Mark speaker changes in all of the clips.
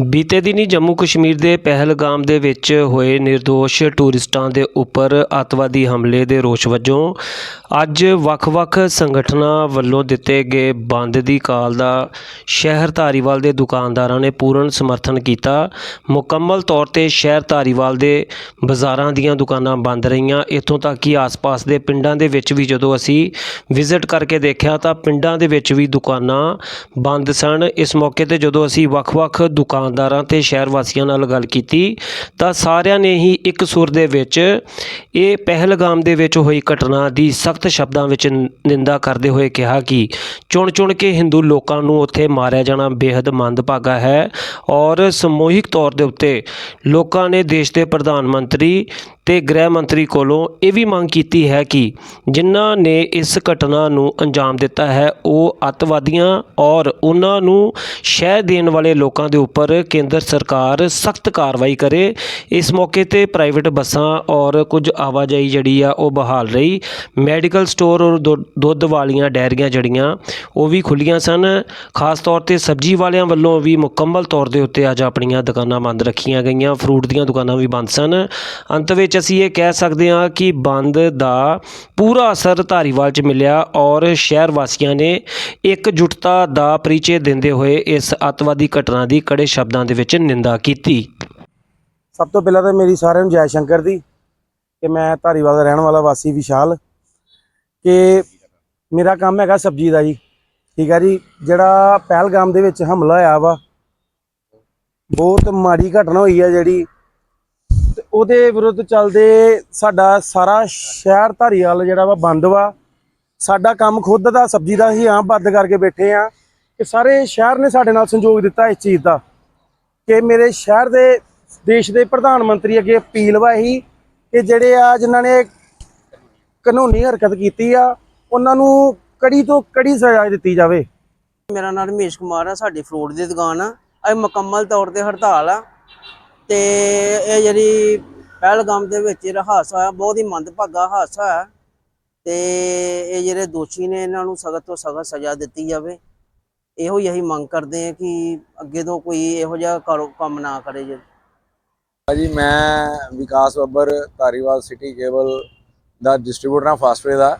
Speaker 1: ਬੀਤੇ ਦਿਨੀ ਜੰਮੂ ਕਸ਼ਮੀਰ ਦੇ ਪਹਿਲਗਾਮ ਦੇ ਵਿੱਚ ਹੋਏ ਨਿਰਦੋਸ਼ ਟੂਰਿਸਟਾਂ ਦੇ ਉੱਪਰ ਅੱਤਵਾਦੀ ਹਮਲੇ ਦੇ ਰੋਸ ਵਜੋਂ ਅੱਜ ਵੱਖ-ਵੱਖ ਸੰਗਠਨਾਂ ਵੱਲੋਂ ਦਿੱਤੇ ਗਏ ਬੰਦ ਦੀ ਕਾਲ ਦਾ ਸ਼ਹਿਰ ਧਾਰੀਵਾਲ ਦੇ ਦੁਕਾਨਦਾਰਾਂ ਨੇ ਪੂਰਨ ਸਮਰਥਨ ਕੀਤਾ। ਮੁਕੰਮਲ ਤੌਰ ਤੇ ਸ਼ਹਿਰ ਧਾਰੀਵਾਲ ਦੇ ਬਾਜ਼ਾਰਾਂ ਦੀਆਂ ਦੁਕਾਨਾਂ ਬੰਦ ਰਹੀਆਂ। ਇੱਥੋਂ ਤੱਕ ਕਿ ਆਸ-ਪਾਸ ਦੇ ਪਿੰਡਾਂ ਦੇ ਵਿੱਚ ਵੀ ਜਦੋਂ ਅਸੀਂ ਵਿਜ਼ਿਟ ਕਰਕੇ ਦੇਖਿਆ ਤਾਂ ਪਿੰਡਾਂ ਦੇ ਵਿੱਚ ਵੀ ਦੁਕਾਨਾਂ ਬੰਦ ਸਨ। ਇਸ ਮੌਕੇ ਤੇ ਜਦੋਂ ਅਸੀਂ ਵੱਖ-ਵੱਖ ਦੁਕਾਨ ਦੁਕਾਨਦਾਰਾਂ ਤੇ ਸ਼ਹਿਰ ਵਾਸੀਆਂ ਨਾਲ ਗੱਲ ਕੀਤੀ, ਤਾਂ ਸਾਰਿਆਂ ਨੇ ਹੀ ਇੱਕ ਸੁਰ ਦੇ ਵਿੱਚ, ਇਹ ਪਹਿਲਗਾਮ ਦੇ ਵਿੱਚ ਹੋਈ ਘਟਨਾ ਦੀ ਸਖਤ ਸ਼ਬਦਾਂ ਵਿੱਚ ਨਿੰਦਾ ਕਰਦੇ ਹੋਏ ਕਿਹਾ ਕਿ ਚੁਣ-ਚੁਣ ਕੇ ਹਿੰਦੂ ਲੋਕਾਂ ਨੂੰ ਉੱਥੇ ਮਾਰਿਆ ਜਾਣਾ ਬੇहद ਮੰਦਭਾਗਾ ਹੈ ਔਰ ਸਮੂਹਿਕ ਤੌਰ ਦੇ ਉੱਤੇ ਲੋਕਾਂ ਨੇ ਦੇਸ਼ ਦੇ ਪ੍ਰਧਾਨ ਮੰਤਰੀ ਅਤੇ ਗ੍ਰਹਿ ਮੰਤਰੀ ਕੋਲੋਂ ਇਹ ਵੀ ਮੰਗ ਕੀਤੀ ਹੈ ਕਿ ਜਿਨ੍ਹਾਂ ਨੇ ਇਸ ਘਟਨਾ ਨੂੰ ਅੰਜਾਮ ਦਿੱਤਾ ਹੈ, ਉਹ ਅੱਤਵਾਦੀਆਂ ਔਰ ਉਹਨਾਂ ਨੂੰ ਸ਼ਹਿ ਦੇਣ ਵਾਲੇ ਲੋਕਾਂ ਦੇ ਉੱਪਰ ਕੇਂਦਰ ਸਰਕਾਰ ਸਖਤ ਕਾਰਵਾਈ ਕਰੇ। ਇਸ ਮੌਕੇ ਤੇ ਪ੍ਰਾਈਵੇਟ ਬੱਸਾਂ ਔਰ ਕੁਝ ਆਵਾਜਾਈ ਜਿਹੜੀ ਆ, ਉਹ ਬਹਾਲ ਰਹੀ। ਮੈਡੀਕਲ ਸਟੋਰ ਔਰ ਦੁ- ਦੁੱਧ ਵਾਲੀਆਂ ਡੈਰੀਆਂ ਜਿਹੜੀਆਂ, ਉਹ ਵੀ ਖੁੱਲੀਆਂ ਸਨ। ਖਾਸ ਤੌਰ ਤੇ ਸਬਜ਼ੀ ਵਾਲਿਆਂ ਵੱਲੋਂ ਵੀ ਮੁਕੰਮਲ ਤੌਰ ਦੇ ਉੱਤੇ ਅੱਜ ਆਪਣੀਆਂ ਦੁਕਾਨਾਂ ਬੰਦ ਰੱਖੀਆਂ ਗਈਆਂ। ਫਰੂਟ ਦੀਆਂ ਦੁਕਾਨਾਂ ਵੀ ਬੰਦ ਸਨ। ਅੰਤ ਵਿੱਚ ਅਸੀਂ ਇਹ ਕਹਿ ਸਕਦੇ ਹਾਂ ਕਿ ਬੰਦ ਦਾ ਪੂਰਾ ਅਸਰ ਧਾਰੀਵਾਲ 'ਚ ਮਿਲਿਆ ਔਰ ਸ਼ਹਿਰ ਵਾਸੀਆਂ ਨੇ ਇਕਜੁੱਟਤਾ ਦਾ ਪਰਿਚੈ ਦਿੰਦੇ ਹੋਏ ਇਸ ਅੱਤਵਾਦੀ ਘਟਨਾ ਦੀ ਕੜੇ ਸ਼ਬਦਾਂ ਦੇ ਵਿੱਚ ਨਿੰਦਾ ਕੀਤੀ।
Speaker 2: ਸਭ ਤੋਂ ਪਹਿਲਾਂ ਤਾਂ ਮੇਰੀ ਸਾਰਿਆਂ ਨੂੰ ਜੈ ਸ਼ੰਕਰ ਦੀ ਕਿ ਮੈਂ ਧਾਰੀਵਾਲ ਦਾ ਰਹਿਣ ਵਾਲਾ ਵਾਸੀ ਵਿਸ਼ਾਲ ਕਿ ਮੇਰਾ ਕੰਮ ਹੈਗਾ ਸਬਜ਼ੀ ਦਾ ਜੀ, ਠੀਕ ਹੈ ਜੀ। ਜਿਹੜਾ ਪਹਿਲਗਾਮ ਦੇ ਵਿੱਚ ਹਮਲਾ ਹੋਇਆ ਵਾ, ਬਹੁਤ ਮਾੜੀ ਘਟਨਾ ਹੋਈ ਆ ਜਿਹੜੀ ਉਹਦੇ ਵਿਰੁੱਧ ਚੱਲਦੇ ਸਾਡਾ ਸਾਰਾ ਸ਼ਹਿਰ ਧਾਰੀਵਾਲ ਜਿਹੜਾ ਵਾ ਬੰਦ ਵਾ। ਸਾਡਾ ਕੰਮ ਖੁਦ ਦਾ, ਸਬਜ਼ੀ ਦਾ ਹੀ ਆਮ ਬੰਦ ਕਰਕੇ ਬੈਠੇ ਆ। ਕਿ ਸਾਰੇ ਸ਼ਹਿਰ ਨੇ ਸਾਡੇ ਨਾਲ ਸੰਯੋਗ ਦਿੱਤਾ ਇਸ ਚੀਜ਼ ਦਾ। ਕਿ ਮੇਰੇ ਸ਼ਹਿਰ ਦੇ, ਦੇਸ਼ ਦੇ ਪ੍ਰਧਾਨ ਮੰਤਰੀ ਅੱਗੇ ਅਪੀਲ ਵਾ ਇਹੀ ਕਿ ਜਿਹੜੇ ਆ ਜਿਨ੍ਹਾਂ ਨੇ ਕਾਨੂੰਨੀ ਹਰਕਤ ਕੀਤੀ ਆ, ਉਹਨਾਂ ਨੂੰ ਕੜੀ ਤੋਂ ਕੜੀ ਸਜ਼ਾ ਦਿੱਤੀ ਜਾਵੇ।
Speaker 3: ਮੇਰਾ ਨਾਮ ਰਮੇਸ਼ ਕੁਮਾਰ ਆ, ਸਾਡੀ ਫਰੂਟ ਦੀ ਦੁਕਾਨ ਆ। ਅੱਜ ਮੁਕੰਮਲ ਤੌਰ ਤੇ ਹੜਤਾਲ ਆ। ਤੇ ਇਹ ਜਿਹੜੀ ਪਹਿਲਗਾਮ ਦੇ ਵਿੱਚ ਜਿਹੜਾ ਹਾਦਸਾ ਹੋਇਆ, ਬਹੁਤ ਹੀ ਮੰਦਭਾਗਾ ਹਾਦਸਾ ਹੈ ਤੇ ਇਹ ਜਿਹੜੇ ਦੋਸ਼ੀ ਨੇ, ਇਹਨਾਂ ਨੂੰ ਸਖਤ ਤੋਂ ਸਖਤ ਸਜ਼ਾ ਦਿੱਤੀ ਜਾਵੇ। ਇਹੋ ਹੀ ਅਸੀਂ ਮੰਗ ਕਰਦੇ ਹਾਂ ਕਿ ਅੱਗੇ ਤੋਂ ਕੋਈ ਇਹੋ ਜਿਹਾ ਕਾਰੋ- ਕੰਮ ਨਾ ਕਰੇ ਜੇ।
Speaker 4: ਜੀ ਮੈਂ ਵਿਕਾਸ ਬੱਬਰ, ਧਾਰੀਵਾਲ ਸਿਟੀ ਕੇਬਲ ਦਾ ਡਿਸਟ੍ਰੀਬਿਊਟਰ ਹਾਂ, ਫਾਸਟਵੇ ਦਾ।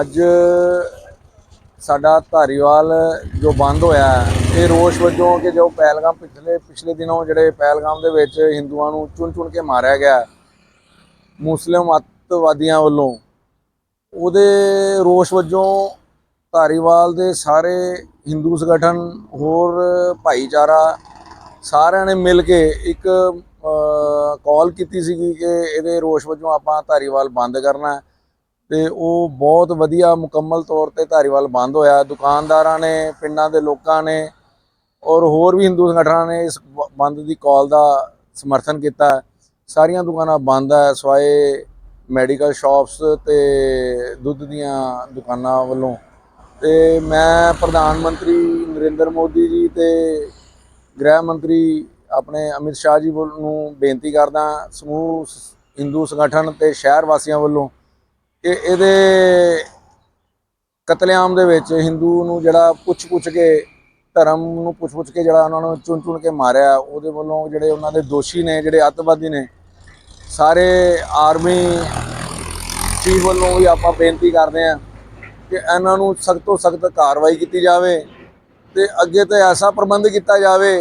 Speaker 4: ਅੱਜ ਸਾਡਾ ਧਾਰੀਵਾਲ ਜੋ ਬੰਦ ਹੋਇਆ ਇਹ ਰੋਸ਼ ਵਜੋਂ ਕਿ ਜੋ ਪਹਿਲਗਾਮ ਪਿਛਲੇ ਪਿਛਲੇ ਦਿਨੋਂ ਜਿਹੜੇ ਪਹਿਲਗਾਮ ਦੇ ਵਿੱਚ ਹਿੰਦੂਆਂ ਨੂੰ ਚੁਣ ਚੁਣ ਕੇ ਮਾਰਿਆ ਗਿਆ ਮੁਸਲਿਮ ਅੱਤਵਾਦੀਆਂ ਵੱਲੋਂ, ਉਹਦੇ ਰੋਸ਼ ਵਜੋਂ ਧਾਰੀਵਾਲ ਦੇ ਸਾਰੇ ਹਿੰਦੂ ਸੰਗਠਨ, ਹੋਰ ਭਾਈਚਾਰਾ, ਸਾਰਿਆਂ ਨੇ ਮਿਲ ਕੇ ਇੱਕ ਕਾਲ ਕੀਤੀ ਸੀਗੀ ਕਿ ਇਹਦੇ ਰੋਸ਼ ਵਜੋਂ ਆਪਾਂ ਧਾਰੀਵਾਲ ਬੰਦ ਕਰਨਾ ਹੈ। ਤੇ ਉਹ ਬਹੁਤ ਵਧੀਆ ਮੁਕੰਮਲ ਤੌਰ ਤੇ ਧਾਰੀਵਾਲ ਬੰਦ ਹੋਇਆ। ਦੁਕਾਨਦਾਰਾਂ ਨੇ, ਪਿੰਡਾਂ ਦੇ ਲੋਕਾਂ ਨੇ ਔਰ ਹੋਰ ਵੀ ਹਿੰਦੂ ਸੰਗਠਨਾਂ ਨੇ ਇਸ ਬੰਦ ਦੀ ਕਾਲ ਦਾ ਸਮਰਥਨ ਕੀਤਾ। ਸਾਰੀਆਂ ਦੁਕਾਨਾਂ ਬੰਦ ਹੈ ਸਵਾਏ ਮੈਡੀਕਲ ਸ਼ਾਪਸ ਤੇ ਦੁੱਧ ਦੀਆਂ ਦੁਕਾਨਾਂ ਵੱਲੋਂ। ਤੇ ਮੈਂ ਪ੍ਰਧਾਨ ਮੰਤਰੀ ਨਰਿੰਦਰ ਮੋਦੀ ਜੀ ਤੇ ਗ੍ਰਹਿ ਮੰਤਰੀ ਆਪਣੇ ਅਮਿਤ ਸ਼ਾਹ ਜੀ ਵੱਲ ਨੂੰ ਬੇਨਤੀ ਕਰਦਾ ਸਮੂਹ ਸ- ਹਿੰਦੂ ਸੰਗਠਨ ਤੇ ਸ਼ਹਿਰ ਵਾਸੀਆਂ ਵੱਲੋਂ ਕਿ ਇਹਦੇ ਕਤਲੇਆਮ ਦੇ ਵਿੱਚ ਹਿੰਦੂ ਨੂੰ ਜਿਹੜਾ ਪੁੱਛ-ਪੁੱਛ ਕੇ, ਧਰਮ ਨੂੰ ਪੁੱਛ-ਪੁੱਛ ਕੇ ਜਿਹੜਾ ਉਹਨਾਂ ਨੂੰ ਚੁਣ-ਚੁਣ ਕੇ ਮਾਰਿਆ, ਉਹਦੇ ਵੱਲੋਂ ਜਿਹੜੇ ਉਹਨਾਂ ਦੇ ਦੋਸ਼ੀ ਨੇ, ਜਿਹੜੇ ਅੱਤਵਾਦੀ ਨੇ, ਸਾਰੇ ਆਰਮੀ ਚੀਫ ਵੱਲੋਂ ਵੀ ਆਪਾਂ ਬੇਨਤੀ ਕਰਦੇ ਹਾਂ ਕਿ ਇਹਨਾਂ ਨੂੰ ਸਖਤ ਤੋਂ ਸਖਤ ਕਾਰਵਾਈ ਕੀਤੀ ਜਾਵੇ ਤੇ ਅੱਗੇ ਤੇ ਐਸਾ ਪ੍ਰਬੰਧ ਕੀਤਾ ਜਾਵੇ,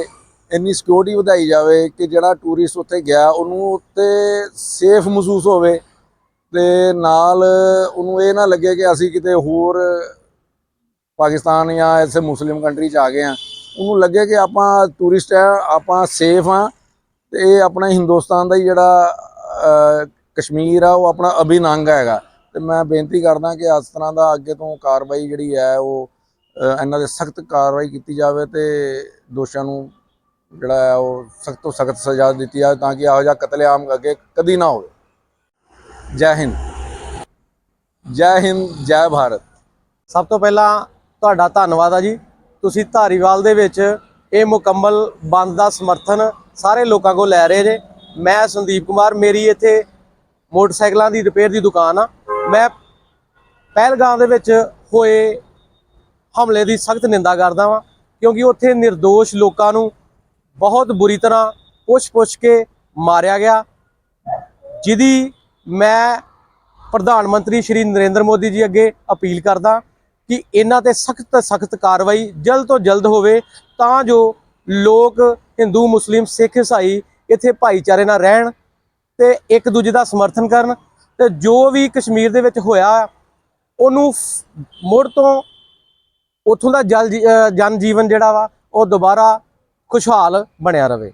Speaker 4: ਇੰਨੀ ਸਿਕਿਉਰਿਟੀ ਵਧਾਈ ਜਾਵੇ ਕਿ ਜਿਹੜਾ ਟੂਰਿਸਟ ਉੱਥੇ ਗਿਆ, ਉਹਨੂੰ ਉੱਥੇ ਸੇਫ ਮਹਿਸੂਸ ਹੋਵੇ। ਤੇ ਨਾਲ ਉਹਨੂੰ ਇਹ ਨਾ ਲੱਗੇ ਕਿ ਅਸੀਂ ਕਿਤੇ ਹੋਰ ਪਾਕਿਸਤਾਨ ਜਾਂ ਐਸੇ ਮੁਸਲਿਮ ਕੰਟਰੀ 'ਚ ਆ ਗਏ ਆ ਉਹਨੂੰ ਲੱਗੇ ਕਿ ਆਪਾਂ ਟੂਰਿਸਟ ਆ, ਆਪਾਂ ਸੇਫ ਆ ਤੇ ਇਹ ਆਪਣਾ ਹਿੰਦੁਸਤਾਨ ਦਾ ਹੀ ਜਿਹੜਾ ਕਸ਼ਮੀਰ ਆ, ਉਹ ਆਪਣਾ ਅਭਿਨੰਗ ਹੈਗਾ। ਤੇ ਮੈਂ ਬੇਨਤੀ ਕਰਦਾ ਕਿ ਇਸ ਤਰ੍ਹਾਂ ਦਾ ਅੱਗੇ ਤੋਂ ਕਾਰਵਾਈ ਜਿਹੜੀ ਹੈ, ਉਹ ਇਹਨਾਂ ਦੇ ਸਖਤ ਕਾਰਵਾਈ ਕੀਤੀ ਜਾਵੇ ਤੇ ਦੋਸ਼ਾਂ ਨੂੰ ਜਿਹੜਾ ਹੈ, ਉਹ ਸਖਤ ਤੋਂ ਸਖਤ ਸਜ਼ਾ ਦਿੱਤੀ ਜਾਵੇ ਤਾਂ ਕਿ ਇਹੋ ਜਿਹਾ ਕਤਲੇਆਮ ਅੱਗੇ ਕਦੀ ਨਾ ਹੋਵੇ। ਜੈ ਹਿੰਦ। ਜੈ ਹਿੰਦ, ਜੈ ਭਾਰਤ।
Speaker 2: ਸਭ ਤੋਂ ਪਹਿਲਾਂ ਤੁਹਾਡਾ ਧੰਨਵਾਦ ਆ ਜੀ। ਤੁਸੀਂ ਧਾਰੀਵਾਲ ਦੇ ਵਿੱਚ ਇਹ ਮੁਕੰਮਲ ਬੰਦ ਦਾ ਸਮਰਥਨ ਸਾਰੇ ਲੋਕਾਂ ਕੋਲ ਲੈ ਰਹੇ ਜੇ ਮੈਂ ਸੰਦੀਪ ਕੁਮਾਰ, ਮੇਰੀ ਇੱਥੇ ਮੋਟਰਸਾਈਕਲਾਂ ਦੀ ਰਿਪੇਅਰ ਦੀ ਦੁਕਾਨ ਆ। ਮੈਂ ਪਹਿਲਗਾਮ ਦੇ ਵਿੱਚ ਹੋਏ ਹਮਲੇ ਦੀ ਸਖਤ ਨਿੰਦਾ ਕਰਦਾ ਵਾਂ, ਕਿਉਂਕਿ ਉੱਥੇ નિર્ਦੋਸ਼ ਲੋਕਾਂ ਨੂੰ
Speaker 5: ਬਹੁਤ ਬੁਰੀ ਤਰ੍ਹਾਂ ਪੁੱਛ-ਪੁੱਛ ਕੇ ਮਾਰਿਆ ਗਿਆ, ਜਿਹਦੀ ਮੈਂ ਪ੍ਰਧਾਨ ਮੰਤਰੀ ਸ਼੍ਰੀ ਨਰਿੰਦਰ ਮੋਦੀ ਜੀ ਅੱਗੇ ਅਪੀਲ ਕਰਦਾ ਕਿ ਇਹਨਾਂ ਤੇ ਸਖਤ ਸਖਤ ਕਾਰਵਾਈ ਜਲਦ ਤੋਂ ਜਲਦ ਹੋਵੇ, ਤਾਂ ਜੋ ਲੋਕ ਹਿੰਦੂ, ਮੁਸਲਿਮ, ਸਿੱਖ ਇਸਾਈ ਇੱਥੇ ਭਾਈਚਾਰੇ ਨਾਲ ਰਹਿਣ ਤੇ ਇੱਕ ਦੂਜੇ ਦਾ ਸਮਰਥਨ ਕਰਨ ਤੇ ਜੋ ਵੀ ਕਸ਼ਮੀਰ ਦੇ ਵਿੱਚ ਹੋਇਆ, ਉਹਨੂੰ ਮੁੜ ਤੋਂ ਉੱਥੋਂ ਦਾ ਜਲ ਜੀ- ਜਨ ਜੀਵਨ ਜਿਹੜਾ ਵਾ, ਉਹ ਦੁਬਾਰਾ ਖੁਸ਼ਹਾਲ ਬਣਿਆ ਰਵੇ।